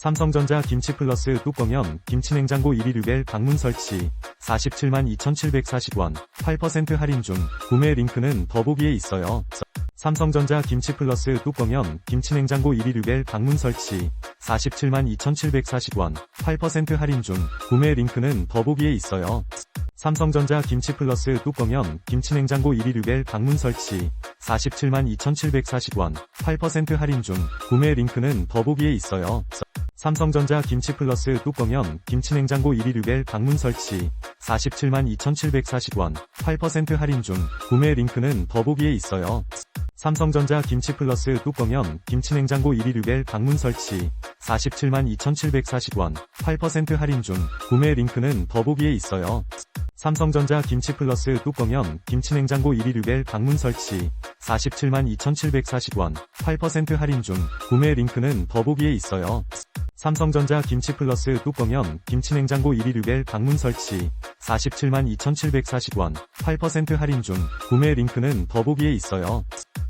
삼성전자 김치 플러스 뚜껑형 김치냉장고 1위 류겔 방문 설치 47만 2,740원 8% 할인 중 구매 링크는 더보기에 있어요. 삼성전자 김치 플러스 뚜껑형 김치냉장고 1위 류겔 방문 설치 47만 2,740원 8% 할인 중 구매 링크는 더보기에 있어요. 삼성전자 김치 플러스 뚜껑형 김치냉장고 1위 류겔 방문 설치 47만 2,740원 8% 할인 중 구매 링크는 더보기에 있어요. 삼성전자 김치 플러스 뚜껑형 김치냉장고 1위 류겔 방문 설치 47만 2,740원 8% 할인 중 구매 링크는 더보기에 있어요. 삼성전자 김치 플러스 뚜껑형 김치냉장고 1위 류겔 방문 설치 47만 2,740원 8% 할인 중 구매 링크는 더보기에 있어요. 삼성전자 김치 플러스 뚜껑형 김치냉장고 1위 류겔 방문 설치 47만 2,740원 8% 할인 중 구매 링크는 더보기에 있어요. 삼성전자 김치 플러스 뚜껑형 김치냉장고 1위 류겔 방문 설치 47만 2,740원 8% 할인 중 구매 링크는 더보기에 있어요.